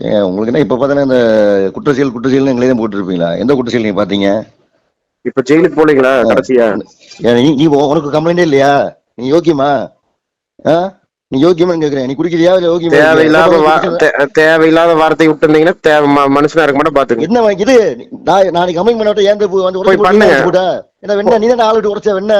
ஏன் உங்களுக்கு என்ன இப்ப பார்த்தா இந்த குற்றச்செயல் குற்றச்செயல் எங்களே தான் போட்டுருப்பீங்களா? எந்த குற்றச்செயல் நீங்க பாத்தீங்க? இப்ப ஜெயிலுக்கு போலீங்களா கடைசியா? ஏன் நீ நீ உனக்கு கம்ப்ளைண்டே இல்லையா? நீ யோக்கியமா? ஆ? நீ யோக்கியமா கேக்குறேன். நீ குடிக்கிறியா இல்ல யோக்கியமா தேவையில்லாத தேவையில்லாத வார்த்தை விட்டு இருந்தீங்கன்னா தேவை மனுஷனா இருக்க மாட்டேன் பாத்துங்க என்ன இது நான் நாளைக்கு கம்ப்ளைண்ட் பண்ண ஏன் போய் வந்து பண்ணுங்க. போட்ட? என்ன வெண்ண நீ தான் ஆள் விட்டு உடைச்ச வெண்ண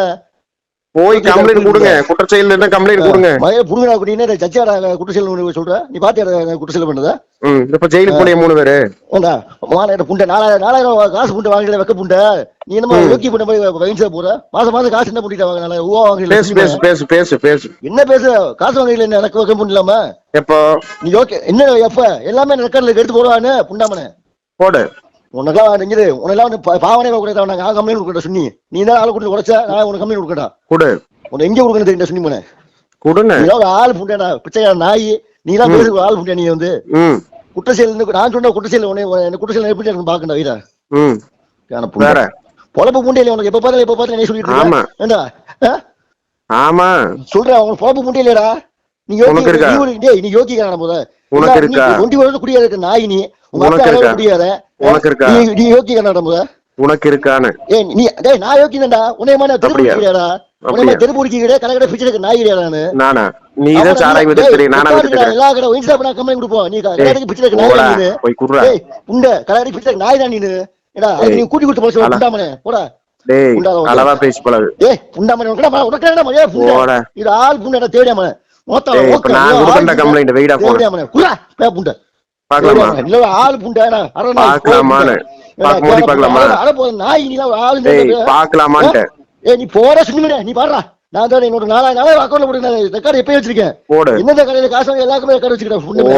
போய் கம்ப்ளைண்ட் கொடுங்க. குற்றச்செயல் என்ன கம்ப்ளைண்ட் கொடுங்க. மய புடுங்கடா குடின்னு சச்சியாடா குற்றச்செயல் சொல்ற? நீ பாத்தியா குற்றச்செயல் பண்ணதா ம் இப்ப ஜெயிலுக்கு போனீங்க மூணு பேரு. ஏண்டா மாநாயிரம் புண்டை நாலாயிரம் நாலாயிரம் காசு புண்டை வாங்கல வெக்க புண்டை? நீ என்னமோ யோக்கி புண்டை போய் வயசா போற மாசம் மாசம் காசு என்ன பண்ணிட்டு வாங்க நாலாயிரம் ரூபா பேசு பேசு வாங்கல பேசு பேசு பேசு. என்ன பேசு? காசு வாங்கல என்ன எனக்கு வைக்க முடியலாம எப்போ? நீ ஓகே என்ன எப்ப? எல்லாமே ரெக்கார்ட்ல எடுத்து போடுவானு புண்டாமனே. போடு. உனக்கெல்லாம் வந்து பா- பாவனே கொடுத்தா நான் கம்ப்ளைண்ட் கொடுக்கட்ட சொன்னி நீ தான் ஆளை கொடுத்து உடைச்ச நான் உனக்கு கம்ப்ளைண்ட் கொடுக்கட்டா? குடு. உனக்கு எங்க கொடுக்கணும் தெரியும் சொன்னி போனேன் குடுன்னு. ஒரு ஆள் புண்டா பிச்சைக்கார நாய் நீ தான் பேசு ஒரு ஆள் புண்டா நீ வந்து? ம். குற்றச்செயல் நான் சொன்ன குற்றச்செயல் உன்னை உன்னை குற்றச்செயல் எப்படி எனக்கு பாக்கண்டா வீரா ம். பொழப்பு புண்டை இல்லை உனக்கு? எப்ப பார்த்தாலும் எப்ப பார்த்தாலும் நீ சொல்லிட்டு ஆமா. ஆ? ஆமா. சொல்றேன் உனக்கு பொழப்பு புண்டை இல்லடா நீ யோகி உனக்கு? நீ யோகிக்கான முத உனக்கு இருக்கா? ஒண்டி வருது குடியாத இருக்க நாய் நீ. உனக்கு அப்பா இருக்கா? குடியாத உனக்கு இருக்கா? நீ நீ யோகிக்கான முத உனக்கு இருக்கான்னு. ஏய் நீ டேய் நான் யோகிதான்டா உன்னை மாதிரி தெருப்பு உன்னை அப்படியா? மாதிரி தெருப்பு கிடையாது கடை கடை பிச்சை நாய் கிடையாது நானு? நானா? நீ தான் சாராய் வித்து தெரியும் நானா வித்து டேய், எல்லா கடை ஒயின் ஷாப் நான் கொடுப்போம். நீ கடை கடைக்கு பிச்சை நாய் நீனு. போய் குடுறா. டேய் புண்டை கடை கடைக்கு பிச்சை நாய் தான் நீனு. ஏடா நீ கூட்டி கொடுத்து போச்சு அல. புண்டாமனே போடா. டேய். அளவா பேசி பழகு. ஏய் புண்டாமனே உனக்கு உனக்கு என்ன மரியாதை. இது ஆள் புண்டை தேடியாம நாள் நீ போற சுனிமனே நீ பாடுறா நான் தான் என்னோட நாலாயிரம் நாளாயிரம் அக்கௌண்ட்ல போட்டு ரெக்கார்டு வச்சிருக்கேன். எந்தெந்த கடையில காசு எல்லாருக்குமே ரெக்கார்டு வச்சிருக்கேன் சுனிமனே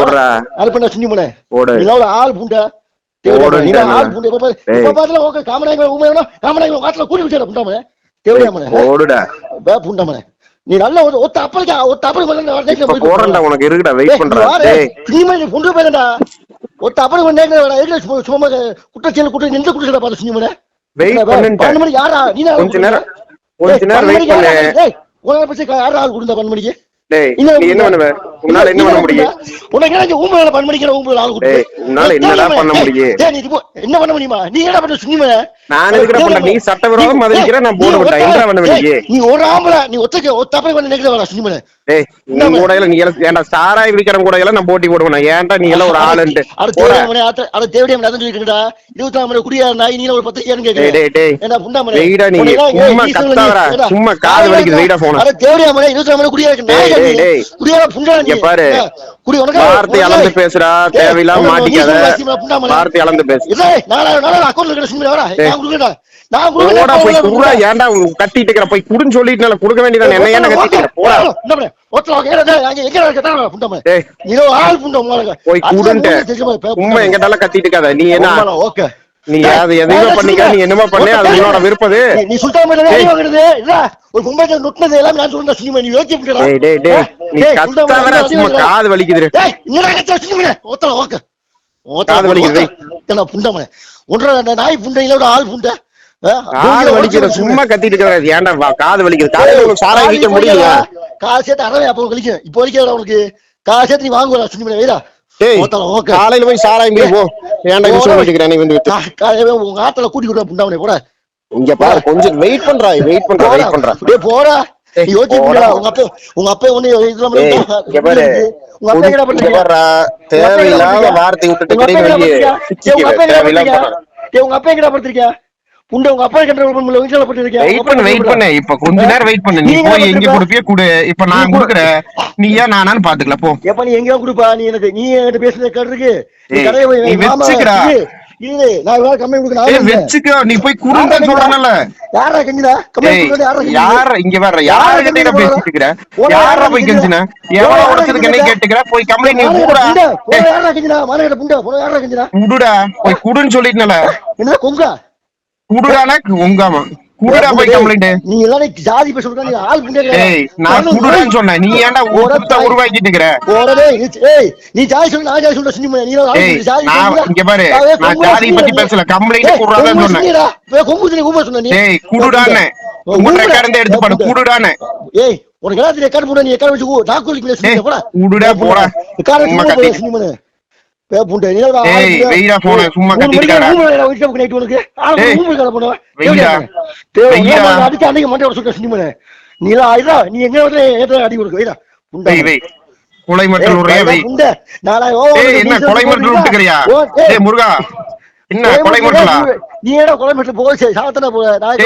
போடு. நீ எல்லாம் ஆள் புண்டை. உண்மையான காமராஜ் வாட்டில கூட்டி வச்சிட புண்டாமனே தேவையாமனே புண்டாமனே நீ நல்ல ஒரு ஒத்த அப்பளுக்கா? ஒத்த அப்பளுக்கு போறேன்டா உனக்கு இருக்குடா வெயிட் பண்றா டேய். நீ கொண்டு போயிருந்தா ஒத்த அப்பளுக்கு நேத்துல எதுல சும்மா- சும்மா குற்றச்செயல் குற்ற நின்று குற்றச்செயல பார்த்து சினிமா வெயிட் மணிக்கு யாரா நீ கொஞ்ச நேரம் கொஞ்ச நேரம் வெயிட் பண்ணு. உனக்கு பத்தி யாரா கொடுத்தா பன்னெண்டு மணிக்கு? டேய் நீ என்ன பண்ணுவ? உன்னால என்ன பண்ண முடியும்? உனக்கு என்ன ஊம்பல பண்ண ஊம்பல ஆள் டேய், உன்னால என்னடா பண்ண முடியும்? டேய், நீ இப்போ என்ன பண்ண முடியுமா? நீ என்ன பண்ண சுனிமா நான் எதுக்குடா பண்றேன்? நீ சட்டவிரோதம் மதிக்கிற, நான் போட மாட்டேன். என்னடா பண்ண வேண்டிய? நீ ஒரு ஆம்பளை நீ ஒத்தக்க ஒத்தப்பை பண்ண நினைக்கிற வர சுனிமா டேய் நீ கூட எல்லாம் நீ ஏன்டா சாராய் விக்கிறவங்க கூட எல்லாம் நான் போட்டி போடுவேன். ஏன்டா நீ எல்லாம் ஒரு ஆளுன்ட்டு? அட ஆத்த அட அதான் சொல்லிட்டு இருபத்தி நாலு மணி குடியா நாய் நீ ஒரு பத்து ஏன்னு டேய் கேக்குறேன் டேய் டேய். ஏண்டா புண்டா மணி வெயிடா நீ. சும்மா கத்தாதடா. சும்மா காது வலிக்குது வெயிடா போன. அட தேவையா மணி இருபத்தி நாலு மணி குடியா இருக்கு நாய் டேய், டேய். குடியா புண்டா இங்க பாரு. வார்த்தை அளந்து பேசுடா தேவையில்லாம மாட்டிக்காத. வார்த்தை அளந்து பேசு. ஏன்டா கட்டிட்டு இருக்கிற? போய் குடுன்னு சொல்லிட்டு கொடுக்க வேண்டியதானே? என்ன கட்டிட்டு? போடா. போய் குடுன்ட்டு உண்மை எங்கிட்டால கத்திட்டு இருக்காத. நீ என்ன? ஓகே. நீ அது எதையுமே பண்ணிக்க நீ என்னமோ பண்ணு அது உன்னோட விருப்பது. நீ வாங்குறது இல்ல ஒரு எல்லாம் நான் சொல்றேன் சினிமா நீ யோசிச்சு டேய் டேய் டேய் நீ கத்தாதடா சும்மா காது வலிக்குது டேய் என்னடா கத்த சினிமா ஓத்தல ஓகே காது வலிக்குது. என்ன புண்டமனே ஒன்றரை நாய் புண்டையில ஒரு ஆள் புண்டை. காது வலிக்குது சும்மா கத்திட்டு இருக்காத ஏன்டா காது வலிக்குது. காலையில விக்க முடியல காசு சேர்த்து அறவே அப்போ கழிக்கும் இப்போ வரைக்கும் உனக்கு. காசு சேர்த்து நீ வாங்குவா சினிமா வைரா டேய் காலையில போய் சாராய் மீ போ. ஏன்டா யூஸ் பண்ணிக்கிறேன் நீ வந்து காலையில உங்க ஆத்துல கூட்டி போட. இங்க பாரு கொஞ்சம் வெயிட் பண்றா வெயிட் பண்றா வெயிட் பண்றா. டேய் போடா. தேவையில்லாத வார்த்தை விட்டுட்டு உங்க அப்பா எங்கடா தேவையில்லாம டேய், உங்க அப்பா கண்ட்ரோல் பண்ண வீட்டுல படுத்திருக்கியா? வெயிட் பண்ணு வெயிட் பண்ணு. இப்ப கொஞ்ச நேரம் வெயிட் பண்ணு. நீ போய் எங்க. கொடுப்பிய குடு. இப்ப நான் குடுக்குறேன். நீ ஏன் நானான்னு பாத்துக்கல போ. எப்ப நீ எங்கேயோ கொடுப்பா. நீ எனக்கு நீ என்கிட்ட பேசுறது கேட்டு இருக்கு நீ வச்சுக்கடா. நான் கம்மி. வெச்சுக்கோ. நீ போய் குடுன்னு சொல்றேன்ல யாரா கெஞ்சினா கம்மி கொடுக்கறது யாரா இங்க வர்ற யார கிட்ட பேசிட்டு இருக்கிற? யார போய் கெஞ்சின எவ்வளவு உடச்சதுக்கு என்ன கேட்டுக்கிற? போய் கம்ப்ளைண்ட் நீ கூடா யாரா கெஞ்சினா? மானகட்ட புண்டை, யாரா கெஞ்சினா? குடுடா போய் குடுன்னு சொல்லிட்டுனல என்ன கொங்கா குடுடானா உங்காமா குடுடா போய் கம்ப்ளைண்ட் நீ எல்லாரும் ஜாதி பேச சொல்ற நீ ஆள் புண்டை ஏய் நான் குடுடான்னு சொன்னேன். நீ ஏன்டா குடுத்த உருவாக்கிட்டு இருக்கிற? ஏய் நீ ஜாதி சொல்லு நான் ஜாதி சொல்ற சினிமா நீ ஆள் ஏய் புண்டை, ஜாதி நான் சொல்லுடா. இங்க பாரு ஏய், நான் ஜாதி பத்தி. பேசல கம்ப்ளைண்ட் ஏய், குடுறாதான் சொன்னேன். ஏய், கொம்பு சினி, கொம்பு சொன்ன உங்க எடுத்து பாடு குடுடான்னு ஏய் உனக்கு எல்லாத்தையும் ரெக்கார்ட் போட நீ ரெக்கார்ட் வச்சு ஊ, நான் கூலிக்கு பேச ஏய், போடா. விடுடா, போடா. ரெக்கார்ட் சும்மா கொலை ஒரு என்ன கொலை போட்டுருக்கா? விட்டுக்கிறியா ஏய் முருகா. என்ன கொலை மட்டுலா? நீ ஏடா கொலை மட்டும் போக சாத்தன போற நான்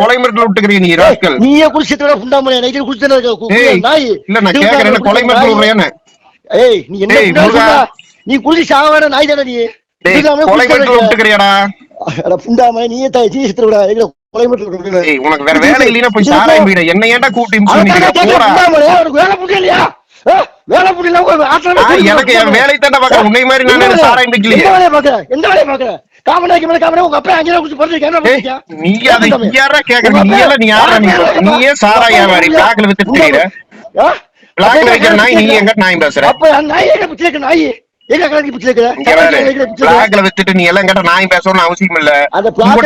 கொலை மட்டும் விட்டுக்கிறிய நீ ராஸ்கல்? நீயே குளிச்சிட்டு வர புண்டாமலே நைட்டு குளிச்சிட்டு இருக்க? நாய்? இல்ல நான் கேக்குறேன் கொலை மட்டும் விடுறியான்னு ஏய் நீ என்ன நீ குளிச்சு சாவான நாய் தானே நீ? நீயே தாய் சீ சித்திர விடா உனக்கு வேற வேலை இல்லைன்னா போய் சாராயம் வீட. என்ன ஏன்டா கூட்டி வேலை இல்லையா? கூட்டிட்டு எனக்கு என் வேலை தாண்டா பாக்குறேன் உன்னை மாதிரி நான் சாராயம் எந்த வேலையை பாக்குற? எந்த வேலையை பாக்குற? காமராஜ் மேல உங்க அப்பா அங்கே குடிச்சு பண்ணிருக்கியா? நீ அதை? யாரா கேக்குற? நீ எல்லாம் நீ யாரா நீ? நீயே சாரா வியாபாரி பிளாக்ல வித்துட்டு? பிளாக்ல வைக்கிற நாய் நீ எங்க நாய் பேசுற. அப்ப நாய்? எங்க நாய்? எங்க பிச்சை வித்துட்டு நீ எல்லாம் கேட்ட நாய் பேசணும்னு அவசியம் இல்ல. அந்த பிளாக்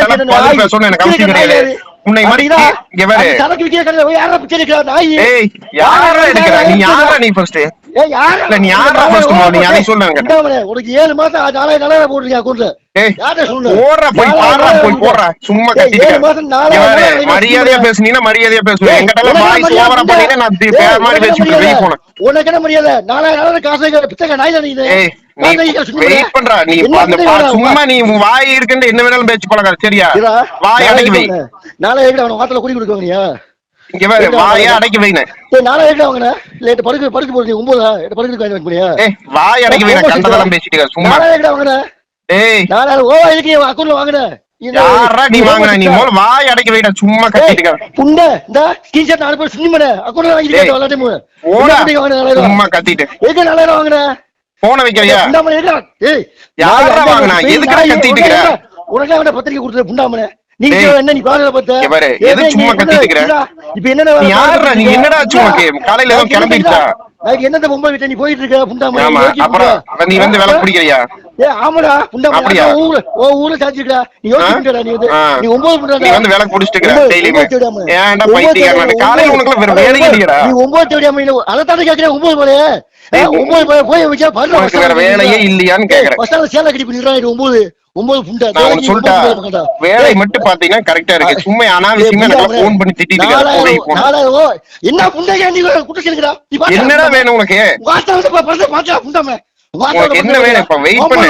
எனக்கு அவசியம் கிடையாது. உன்னை மாதிரி இங்க வேற. சரக்கு விக்கிற கடையில போய் யாரா பிச்சை எடுக்கிற நாய்? ஏய் யாரா எடுக்கிற? நீ யாரா நீ ஃபர்ஸ்ட் நீ யாரா முதல்ல? நீ அதை சொல்லு என்கிட்ட. இந்தாமலே, உனக்கு ஏழு மாசம் நாலாயிரம் நாலாயிரம் போட்டிருக்கியா அக்கௌண்ட்ல போடுற போய் பாடுறா போய் போடுறா சும்மா கத்திட்டு மரியாதையா. பேசுனீங்கன்னா மரியாதையா பேசுவேன் எங்கிட்ட வாய்ஸ் ஓவரா? பண்ணீங்கன்னா நான் வேற மாதிரி பேசிட்டு வெளிய? போனேன் உனக்கு என்ன மரியாதை நாலாயிரம் நாலாயிரம் காசு பிச்சைக்கார நாய் தானே இது வெயிட் பண்றா நீ? சும்மா நீ வாய் இருக்குன்னு என்ன வேணாலும் பேச்சு பழகாத சரியா வாய் நாளை அடக்கி வை? நாளை அவன வாத்துல குடி கொடுக்க வாங்கினியா இங்க எங்க வாயை? அடக்கி வைன நாளை எங்க வாங்கின இல்ல எட்டு படுக்க படுக்க போறது ஏய் வாய் அடக்கி வைன கண்டதெல்லாம் பேசிட்டு இருக்க, சும்மா. நாளை எங்க வாங்கின டேய். நாளை ஓ இதுக்கு யாரா நீ வாங்குன? நீ வாய் அடக்கி வைடா சும்மா கத்திட்டு இருக்க. இந்த நாலு பேர் சுண்ணி பண்ண அக்கௌண்ட்ல வாங்கி டேய், எல்லா டைமும் போடா. வாங்கின சும்மா கத்திட்டு. எங்க நாலாயிரம் வாங்கின? போன வைக்கிறியா புண்டாமலை எங்க ஏய் யாரா வாங்குனா? எதுக்குடா நாய் கத்திட்டு உனக்கு பத்திரிக்கை கொடுத்தது புண்டாமலை. நீ டேய், என்ன நீ பாக்கல பார்த்த? பாரு, எது சும்மா கத்திட்டு இருக்கிற? இப்ப என்னடா நீ என்னடா உனக்கு? காலையில ஏதோ? நாளைக்கு என்னத்த பொம்பளை வீட்டை நீ போயிட்டு இருக்க? புண்டாமலை ஆமா யோசிச்சு அப்புறம் புண்டா. அவன் நீ வந்து விலை பிடிக்கிறியா? ஏய் ஆமாடா அப்படியா? அதான் ஊரு ஓ ஊர்ல சாச்சிக்கடா நீ யோசிச்சுடா நீ ஒன்பது புண்டா நீ வந்து விலை குடிச்சிட்டு இருக்கிற டெய்லியுமே. ஏன்டா பைத்தியக்காரன் ஒன்பது காலையில உனக்கு வேற வேலை இல்லையடா. நீ ஒன்பது தேடியாம இல்ல அதை தானே கேட்கிறேன் ஒன்பது போல போய் வச்சா வேற வேலையே இல்லையான்னு கேக்குறேன். சேலை கட்டி பண்ணிடுறான் ஒன்பது. ஒன்பது புண்டா வேலை மட்டும் பாத்தீங்கன்னா கரெக்டா இருக்கு. சும்மா அனாவசியமா எனக்கு போன் பண்ணி திட்டிட்டு என்ன புண்டையா நீ என்னடா வேணும் உனக்கு? என்ன வேணும் இப்ப? wait பண்ணு.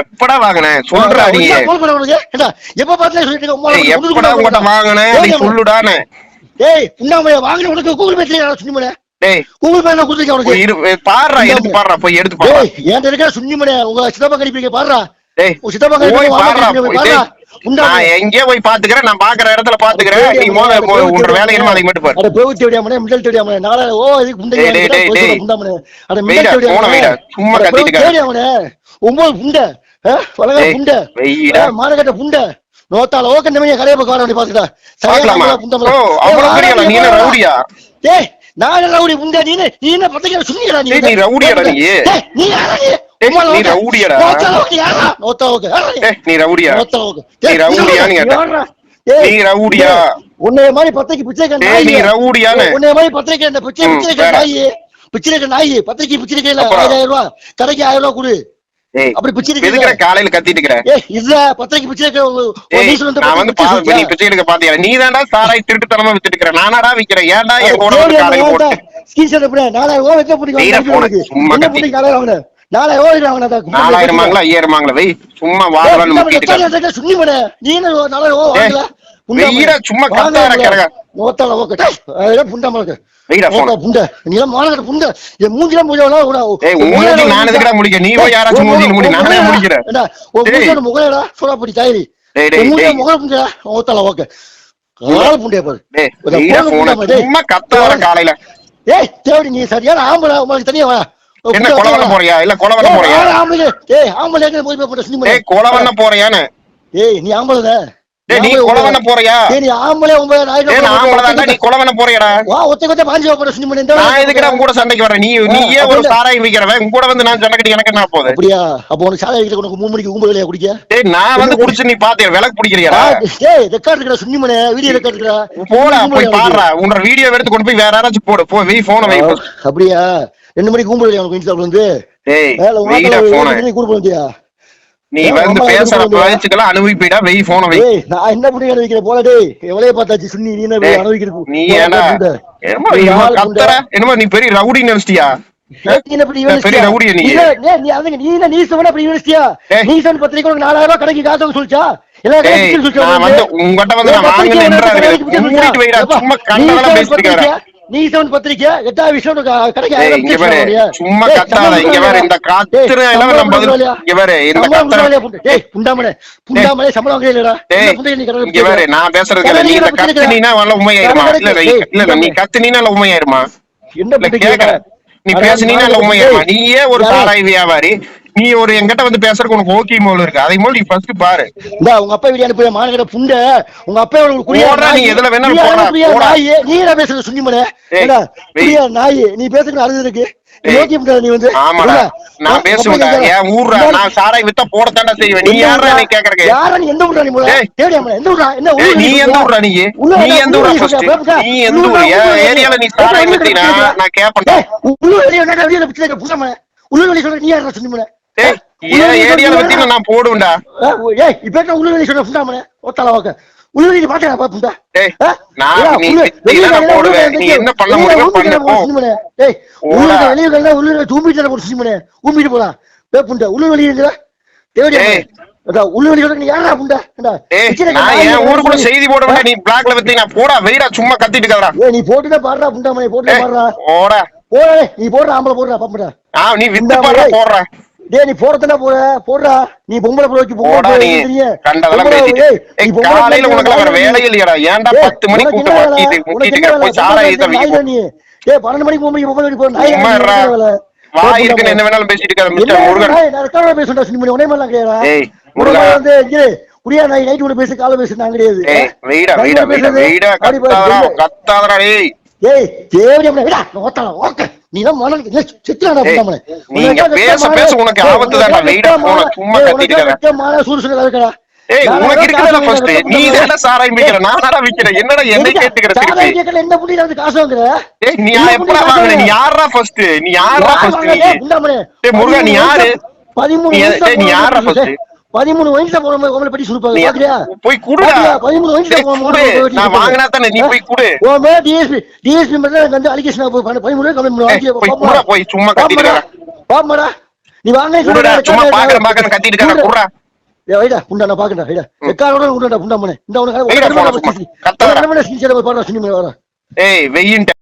எப்படா வாங்கின? சொல்றா நீ. எப்ப இருக்க, உம்மால ஏய், கொடுத்தா. வாங்கின? உனக்கு கூகுள் பேட்ல சுண்ணிமனே டேய். கூகுள் பே நான் கொடுத்துருக்கேன் போய் உனக்கு. இரு பாடுறா எடுத்து போய் எடுத்து ஏய் என்கிட்ட இருக்கிற சுண்ணிமனே உங்க சித்தப்பா கணிப்பீங்க பாடுறா. டேய் உன் சித்தப்பா கணிப்பீங்க நான் எங்கேயோ போய் பாத்துக்கிறேன் நான் பாக்குற இடத்துல பாத்துக்கிறேன். நீ மோத உன்ற வேலை என்னமோ அதை மட்டும் பாரு. பேவுத்தி விடியாமனே மிடல் தேடியாமனே நாளை ஓ இதுக்கு டேய், டேய், டேய், அட மிடல் சும்மா கத்திட்டு ஒன்பது புண்டை. மானகட்ட நோத்தால ஓக்க இந்த கடையை பக்கம் வர பாத்துட்டா பாக்கலாமா? ஓ அவ்வளவு பெரிய? நீ என்ன ரவுடியா? டேய் நான் ரவுடி புண்டை நீ நீ என்ன பத்திரிக்கை சுண்ணிடா நீ நீ ரவுடியாடா நீ? நீ நீ. ரவுடியாடா? நீ? ஏய் நீ ரவுடியா. நீ நீ ரவுடியா? உன்னைய மாதிரி பத்திரிக்கை பிச்சைக்க நீ ரவுடியான்னு? உன்னைய மாதிரி பத்திரிக்கை பிச்சை பிச்சைக்க. நாய் பிச்சைக்க நாய் பத்திரிக்கை பிச்சைக்கையில அப்புறம்? ஆயிரம் ரூபாய் கடைக்கு ஆயிரம் ரூபாய் கொடு அப்படி எதுக்குற காலையில கத்திட்டு இருக்கிற இல்ல பத்திரிக்கை ஏய் நான் வந்து நீ பிச்சை எடுக்க பாத்தியா? நீ தான்டா சாராய் திருட்டுத்தனமா வித்துட்டு இருக்கிற நானாடா விக்கிறேன். ஏன்டா என் கூட வந்து காலையில போட்டு? ஸ்கிரீன்ஷாட் எப்படி நாலாயிரம் ரூபாய் வைக்க வெயிடா போன, பிடிக்கும் சும்மா என்ன கத்தி. பிடிக்கும் காலையில வாங்கின? நாலாயிரம் ரூபாய் வாங்கலாம் வெய் சும்மா வாங்கலாம்னு நீ என்ன நாலாயிரம் ரூபாய் வாங்கல வெயிடா, சும்மா கத்தாத கிடக்க. நோத்தால ஓகே அதெல்லாம் புண்டா மலக்கு வெயிடா போன புண்டை. நீ எல்லாம் புண்டை. என் மூஞ்சில மூஞ்சலாம் கூட ஏய் மூஞ்சி நான் எதுக்குடா முடிக்க? நீ போய் யாராச்சும் மூஞ்சில முடி நானே முடிக்கிறேன். டேய். மூஞ்சோட முகலடா. சோடாப்படி தாயரி டேய், டேய், மூஞ்சில டேய். முகல புண்டா நோத்தால ஓகே கால் பாரு. டேய் வெயிடா. சும்மா காலையில. ஏய் தேவடி நீ சரியான ஆம்பளை உங்களுக்கு தனியா வா என்ன கொலை பண்ண போறியா? இல்ல கொலை பண்ண போறியா? ஆம்பளை ஏய் ஆம்பளை போய் போய் சினிமா ஏய் கொலை பண்ண ஏய் நீ ஆம்பளை டேய் நீ கொலை பண்ண போறியா? நீ ஆம்பளை ஏய் நான் ஆம்பளை நீ போறியடா? வா ஒத்த கொத்த பாஞ்சு போற மணி நான் எதுக்குடா உன் கூட சண்டைக்கு வரேன்? நீ நீ ஏன் ஒரு சாராயம் விக்கிறவன் கூட வந்து நான் சண்டை கட்டி எனக்கு என்ன போகுது? அப்படியா? அப்போ உனக்கு சாலை வைக்கிற உனக்கு மூணு மணிக்கு குடிக்க? டேய் நான் வந்து குடிச்சு நீ பாத்தியா விளக்கு பிடிக்கிறியாடா ஏய் ரெக்கார்ட் இருக்கிற சுண்ணி மணி வீடியோ ரெக்கார்ட் இருக்கிற போடா போய் பாடுறா உன்னோட வீடியோ எடுத்து கொண்டு போய் வேற யாராச்சும் போடு. போ வெய் போன வை அப்படியா? ரெண்டு மணிக்கு கும்பல் இல்லையா உனக்கு இன்ஸ்டால வந்து டேய் உங்க வெயிடா நீ ஏன் வந்து பேசுற பேச்சுக்கெல்லாம் அனுபவிப்பீடா வெய் போன வை. நான் என்ன பண்ணி அனுபவிக்கிற போல டேய். எவ்வளவு பார்த்தாச்சு? சுண்ணி நீ என்ன அனுபவிக்கிறது நீ ஆள் கத்துற? என்னமோ நீ பெரிய ரவுடி நினைச்சிட்டியா நீ என்ன இப்படி பெரிய யோசிச்சியா? ரவுடியா நீ? நீ என்ன- நீ அதுங்க நீ என்ன நீ சொன்ன அப்படி யோசிச்சியா? ஏய். நீ சொன்ன பத்திரிக்கை உனக்கு நாலாயிரம் ரூபாய் கடைக்கு காசு வாங்க சொல்லிச்சா? எல்லா டேய் கடைக்கும் சொல்லிச்சா நான் உனக்கு? வந்து உங்ககிட்ட வந்து பத்திரிக்கை நீ இருக்காத. பத்திரிக்கை, பத்திரிக்கை எட்டாவது விஷயம் கடைக்கு? சும்மா கத்தாத. இங்க பாரு இந்த காத்துற எல்லாம் நம்ம? இங்க பாரு இந்த கத்துற? டேய், புண்டாமலே, புண்டாமலே சம்பளம் நீ கடையில இங்க பாரு நான் பேசுறது இல்ல. நீ இந்த கத்துனீனா வல்ல உண்மையாயிருமா? இல்ல இல்ல நீ கத்துனீனா இல்ல உண்மையாயிருமா? என்ன கேக்குற நீ பேசுனீனா இல்ல உண்மையாயிருமா? நீயே ஒரு? சாராய வியாபாரி. நீ ஒரு என்கிட்ட வந்து பேசுறதுக்கு உனக்கு ஓகே மோல் இருக்கு அதை போல் நீ ஃபர்ஸ்ட் பாரு இந்தா, உங்க அப்பா வீடியோ அனுப்புற மாநகர புண்டை உங்க அப்பா உனக்கு குடியா நீ. எதுல வேணாலும் போடா. நாய்? நீ என்ன பேசுற சுண்ணிமனே ஏய், ஏடா, வெய். குடியா நாய் நீ பேசுறது அழுது இருக்கு நான் கேக்குறா. நான் சாராய் வித்தா போடத்தாண்டா செய்வேன் நீ யாரா? நீ கேக்குறக்கு யாரா நீ எந்த ஊர்ரா நீ எந்த ஊர்ரா? என்ன நீ எந்த? ஊர்ரா நீ நீ எந்த நீ ஃபர்ஸ்ட் எந்த ஊர் ஏரியால நீ சாராய் வித்தீனா நான் கேப்பேன்டா ஏய், உள்ளூர் வெளியே என்னடா வெளியே பிடிச்சு வைக்கிற புண்டமனே? உள்ளூர் வெளியே சொல்ற நீ யாரா சுண்ணிமனே? நான் போடுவேன்டா. ஏய், இப்ப என்ன வெளியே சொல்ற புண்டாமனே? ஒத்தாள வாக்க. பா ஆ? நான் நீ நீ என்ன பண்ண முடியுமோ பண்ணு, போடா போ. ஓடா. உள்ளூர் வெளியே வெளியே உள்ளூர் தூம்பிட்டு போட. சுண்ணிமனே. ஊம்பிட்டு போடா. ஏய், புண்டை, உள்ளூர் வெளியே ஊருக்குள்ள சொல்லி- செய்தி போட நீ பிளாக்ல வித்தீனா போடா வெயிடா சும்மா கத்திட்டு ஏய், நீ போட்டுதான் பாடுறா புண்டாமனே போட்டுதான் பாடுறா. போடா. டேய், நீ போடுற ஆம்பளை போடுறா பாம்புடா ஆ நீ வித்து பாடுற போடுற. டேய் நீ போறதுனா போற போடுறா நீ பொம்பளை போட வச்சு போடா நீ. கண்டதெல்லாம் பேசிட்டு காலையில பிள்ளை உனக்கு வேற வேலை. இல்லையாடா ஏன்டா ஏய், பத்து மணி உனக்கு கூட்ட என்ன வேலை? போய் சாராய இதை தான் நீ. ஏய், பன்னெண்டு மணிக்கு மூணு மணிக்கு பொம்பளை வீட்டுக்கு போற வேலை? வாய் ஏய், இருக்குன்னு என்ன. வேணாலும் பேசிட்டு இருக்காத மிஸ்டர் முருகன்? நான் ரெக்கார்டா பேசுறேன்டா, சும்மா நீ உடனே மாதிரிலாம் கிடையாதுடா. ஏய், உடனே முருகா. வந்து இங்க குடியா நாய் நைட் உள்ள பேசு காலை பேசு நான் கிடையாது வெயிடா வெயிடா கூட வெயிடா கத்தாதடா. கத்தாதடா டேய் ஏய் தேவடி அப்படி விடா ஓத்தலாம் ஓக்க நீ தான் மணல் செத்துறாடா ஏய், புண்டாமனே நீங்க பேச பேச உனக்கு ஆபத்து வெயிடா போன, சும்மா கத்திட்டு இருக்காத. மான சூடு இருக்கடா ஏய் உனக்கு இருக்கிறதா ஃபர்ஸ்ட் நீ தானே சாராயம் விக்கிற நான் தானா விக்கிறேன். என்னடா என்ன கேட்டுக்கிற என்ன வந்து காசு வாங்குற? ஏய் நீ எப்படா வாங்குற? நீ யாரா ஃபர்ஸ்ட் நீ யாரா ஃபர்ஸ்ட் நீ ஏய், முருகா, நீ யாரு? பதிமூணு நீ- யாரா first? பதிமூணு வயசுல போன மாதிரி உங்களை பற்றி நீ சுருப்பாங்க பாக்குறியா போய் குடுடா? பதிமூணு வயசுல போன குடு. நான் வாங்கினா தானே நீ போய் குடு ஓ மே டிஎஸ்பி டிஎஸ்பி மட்டும் எனக்கு வந்து அலிகேஷன் பதிமூணு கம்மி ஏய், போய் போய் சும்மா கத்திட்டு. பாப்பமாடா நீ வாங்க குடுடா சும்மா பாக்குறேன் பாக்குறேன் கத்திட்டு இருக்காத குடுடா ஏய் வைடா புண்டா நான் வைடா எக்காரோட உண்டா புண்டா மனே இந்த உனக்கு சினிமா வர ஏய் வெயின்ட்ட